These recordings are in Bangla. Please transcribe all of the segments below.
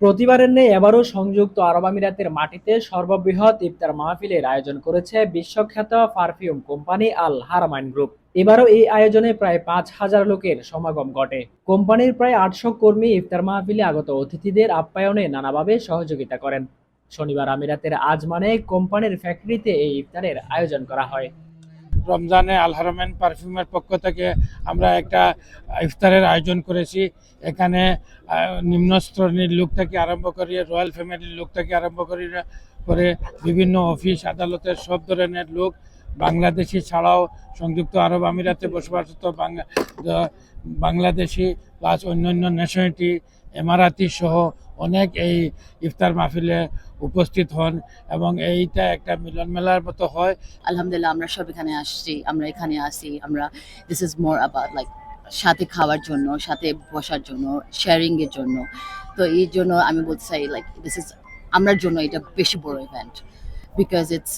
প্রতিবারের নেই এবারও সংযুক্ত আরব আমিরাতের মাটিতে সর্ববৃহৎ ইফতার মাহফিলের আয়োজন করেছে বিশ্বখ্যাত perfume company Al Haramain group. এবারও এই আয়োজনে প্রায় পাঁচ হাজার লোকের সমাগম ঘটে। কোম্পানির প্রায় আটশো কর্মী ইফতার মাহফিলে আগত অতিথিদের আপ্যায়নে নানাভাবে সহযোগিতা করেন। শনিবার আমিরাতের আজমানে কোম্পানির ফ্যাক্টরিতে এই ইফতারের আয়োজন করা হয়। রমজানে আলহারমেন পারফিউমের পক্ষ থেকে আমরা একটা ইফতারের আয়োজন করেছি। এখানে নিম্ন শ্রেণির লোক থেকে আরম্ভ করে রয়্যাল ফ্যামিলির লোক থেকে আরম্ভ করি, করে বিভিন্ন অফিস, আদালতের সব ধরনের লোক বাংলাদেশি ছাড়াও সংযুক্ত আরব আমিরাতে বসবাসরত বাংলা বাংলাদেশি প্লাস অন্যান্য ন্যাশনালিটি এমারাতি সহ অনেক এই ইফতার মাহফিলে উপস্থিত হন এবং এইটা একটা মিলন মেলার মতো হয়। আলহামদুলিল্লাহ, আমরা সব এখানে আসছি, আমরা এখানে আসি আমরা this is more about like সাথে খাওয়ার জন্য, সাথে বসার জন্য শেয়ারিং এর জন্য। তো এই জন্য আমি বলতে চাই লাইক দিস ইজ আমরার জন্য এটা বেশি বড় ইভেন্ট বিকজ ইটস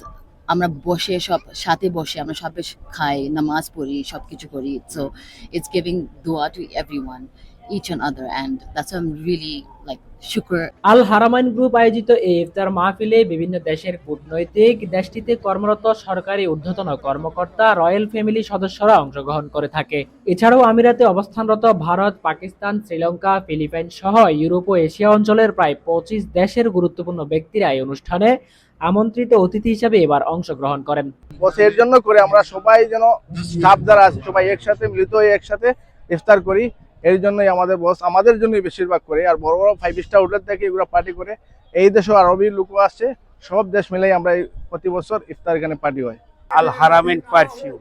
আমরা বসে সব, সাথে বসে আমরা সব বেশ খাই, নামাজ পড়ি সব কিছু করি। সো ইটস গিভিং দোয়া to everyone each and other and that's I really like শুক্র আল হারামাইন গ্রুপ আয়োজিত এই ইফতার মাহফিলে বিভিন্ন দেশের কূটনৈতিক দেশটিতে কর্মরত সরকারি ঊর্ধ্বতন কর্মকর্তা, রয়্যাল ফ্যামিলি সদস্যরা অংশগ্রহণ করে থাকে। এছাড়াও আমিরাতে অবস্থানরত ভারত, পাকিস্তান, শ্রীলঙ্কা, ফিলিপাইন সহ ইউরোপ ও এশিয়া অঞ্চলের প্রায় পঁচিশ দেশের গুরুত্বপূর্ণ ব্যক্তিরা এই অনুষ্ঠানে আমন্ত্রিত অতিথি হিসেবে এবার অংশগ্রহণ করেন। বস এর জন্য করে আমরা সবাই যেন স্টাফ যারা আছে সবাই একসাথে মিলিত হয়ে একসাথে ইফতার করি এর জন্যই আমাদের বস আমাদের জন্যই বেশিরভাগ করে। আর বড় বড় ফাইভ স্টার হোটেল থেকে এগুলো পার্টি করে এই দেশেও আরবি লোকও আসছে সব দেশ মিলেই আমরা এই প্রতি বছর ইফতার এখানে পার্টি হয়। আল হারামেন পারফিউম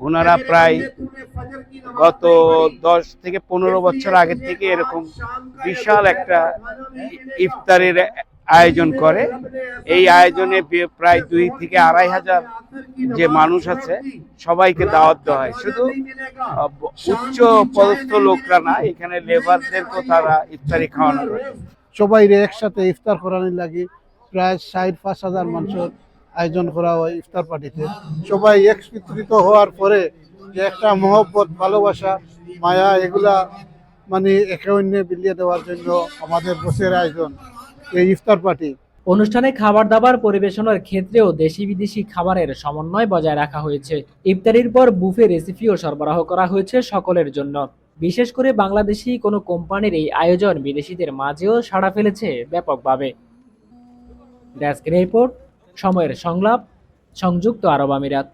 ওনারা প্রায় গত দশ থেকে পনেরো বছর আগে থেকে এরকম বিশাল একটা ইফতারের আয়োজন করে। এই আয়োজনে প্রায় দুই থেকে আড়াই হাজার যে মানুষ আছে, সবাইকে দাওয়াত দেওয়া হয়। শুধু উচ্চ পদস্থ লোকরা না, এখানে লেবারদেরকেও তারা ইফতারি খাওয়ানো সবাই একসাথে ইফতার করানোর লাগে প্রায় ষাট পাঁচ হাজার মানুষের আয়োজন করা হয় ইফতার পার্টিতে। সবাই একত্রিত হওয়ার পরে যে একটা মহব্বত, ভালোবাসা, মায়া, এগুলা মানে একে অন্য বিলিয়ে দেওয়ার জন্য আমাদের বসের আয়োজন। এই ইফতার পার্টি। অনুষ্ঠানে খাবার দাবার পরিবেশনের ক্ষেত্রেও দেশি বিদেশি খাবারের সমন্বয় বজায় রাখা হয়েছে। ইফতারির পর বুফে রেসিপিও সরবরাহ করা হয়েছে সকলের জন্য। বিশেষ করে বাংলাদেশি কোনো কোম্পানির এই আয়োজন বিদেশিদের মাঝেও সাড়া ফেলেছে ব্যাপকভাবে। ডেস্ক রিপোর্ট, সময়ের সংলাপ, সংযুক্ত আরব আমিরাত।